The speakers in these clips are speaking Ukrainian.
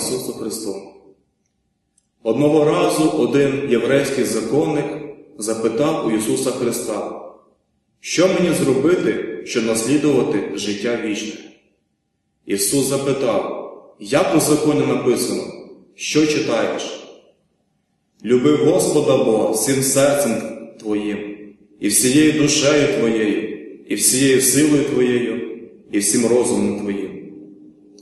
Ісусу Христу! Одного разу один єврейський законник запитав у Ісуса Христа, що мені зробити, щоб наслідувати життя вічне? Ісус запитав, як у законі написано, що читаєш? Люби Господа Бога всім серцем Твоїм, і всією душею Твоєю, і всією силою Твоєю, і всім розумом Твоїм.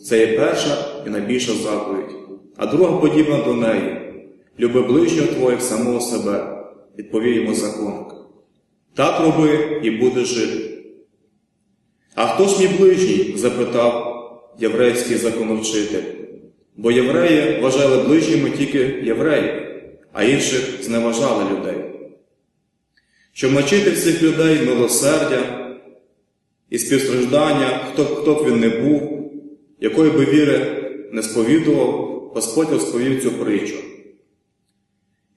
Це є перша і найбільша заповідь, а друга подібна до неї. Люби ближнього Твого самого себе, відповів йому законник. Так роби і будеш жити. А хто ж мій ближній? запитав єврейський законовчитель. Бо євреї вважали ближніми тільки євреїв, а інших зневажали людей. Щоб навчити всіх людей милосердя і співстраждання, хто, хто б він не був, якої би віри не сповідував, Господь розповів цю притчу.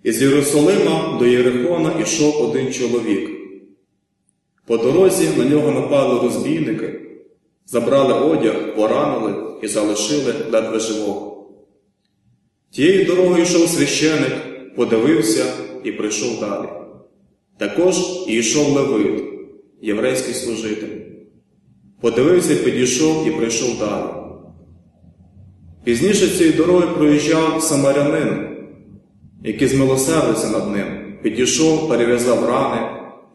Із Єрусалима до Єрихона ішов один чоловік. По дорозі на нього напали розбійники, забрали одяг, поранили і залишили ледве живого. Тією дорогою йшов священик, подивився і прийшов далі. Також і йшов Левит, єврейський служитель. Подивився, підійшов і прийшов далі. Пізніше цією дорогою проїжджав самарянин, який змилосердився над ним, підійшов, перев'язав рани,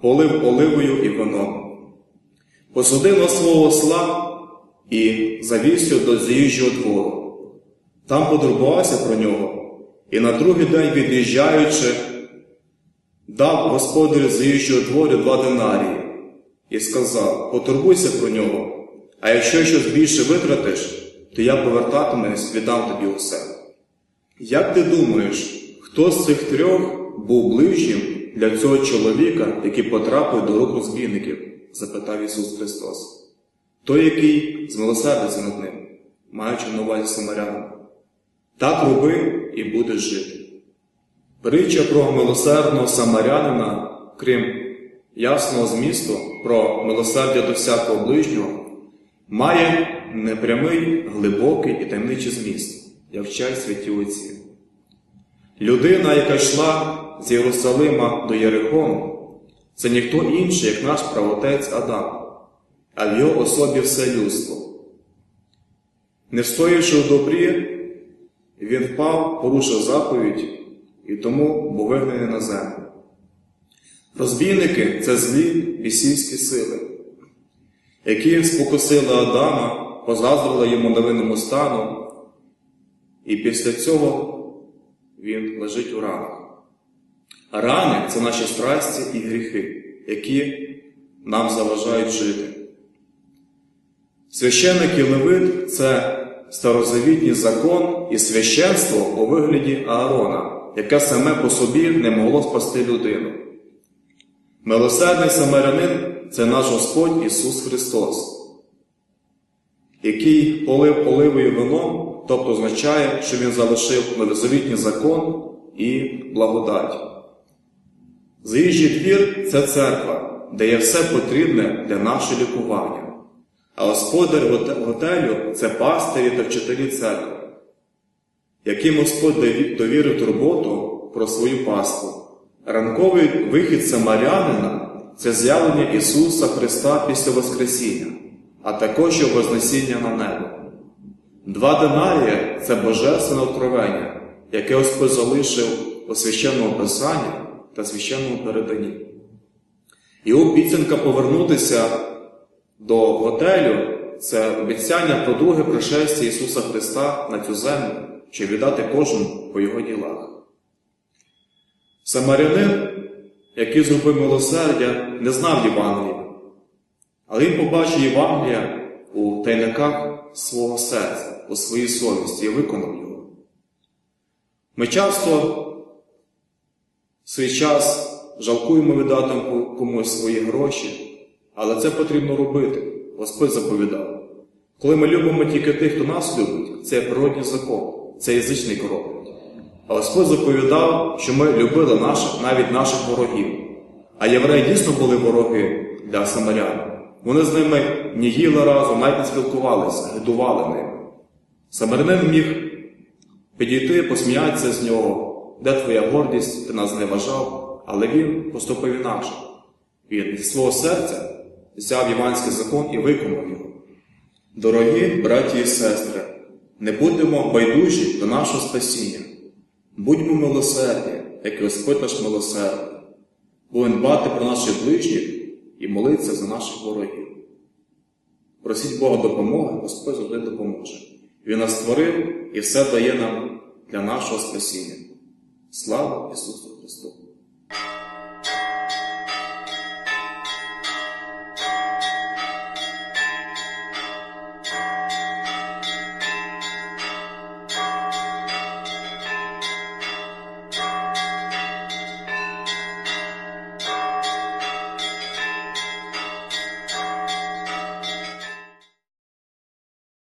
полив оливою і вином. Посудив на свого осла і його до заїжджого двору. Там подурбувався про нього, і на другий день, від'їжджаючи, дав господарю заїжджого двору два динарії і сказав: Потурбуйся про нього, а якщо щось більше витратиш, то я повертатимусь, віддам тобі усе. Як ти думаєш, хто з цих трьох був ближнім для цього чоловіка, який потрапив до рук розбійників? запитав Ісус Христос. Той, який змилосердився над ним, маючи на увазі самарянина. Так роби і будеш жити. Притча про милосердного самарянина, крім ясного змісту про милосердя до всякого ближнього, має непрямий, глибокий і таємничий зміст, як вчать святі отці. Людина, яка йшла з Єрусалима до Єрихону, це ніхто інший, як наш правотець Адам, а в його особі все людство. Не встоявши у добрі, він впав, порушив заповідь і тому був вигнаний на землю. Розбійники це злі бісівські сили, які спокусили Адама, позаздрили йому новинному стану, і після цього він лежить у ранах. Рани це наші страсті і гріхи, які нам заважають жити. Священник і Левит це старозавітній закон і священство у вигляді Аарона, яке саме по собі не могло спасти людину. Милосердний самарянин це наш Господь Ісус Христос, який полив оливою вином, тобто означає, що Він залишив новозавітній закон і благодать. Заїжджий двір це церква, де є все потрібне для нашого лікування. А господар готелю це пастирі та вчителі церкви, яким Господь довірив турботу про свою паству. Ранковий вихід самарянина це з'явлення Ісуса Христа після Воскресіння, а також Його Вознесіння на небо. Два динарії це божественне откровення, яке Господь залишив у священному Писанні та священному переданні. І обіцянка повернутися до готелю це обіцяння про друге пришестя Ісуса Христа на цю землю, щоб віддати кожному по Його ділах. Самарянин, який зробив милосердя, не знав Євангелія, але він побачив Євангелія у тайниках свого серця, у своїй совісті і виконав його. Ми часто в свій час жалкуємо віддати комусь свої гроші, але це потрібно робити. Господь заповідав. Коли ми любимо тільки тих, хто нас любить, це природній закон, це язичний робить. А Господь заповідав, що ми любили наших, навіть наших ворогів. А євреї дійсно були вороги для самарян. Вони з ними не їли разом, навіть не спілкувалися, годували ними. Самарянин міг підійти, посміятися з нього, де твоя гордість, ти нас не вважав, але він поступив інакше. Він зі свого серця взяв іванський закон і виконав його. Дорогі браті і сестри, не будемо байдужі до нашого спасіння. Будьмо милосердні, як і Господь наш милосердний. Будемо дбати про наших ближніх і молитися за наших ворогів. Просіть Бога допомоги, Господь завжди допоможе. Він нас створив і все дає нам для нашого спасіння. Слава Ісусу Христу!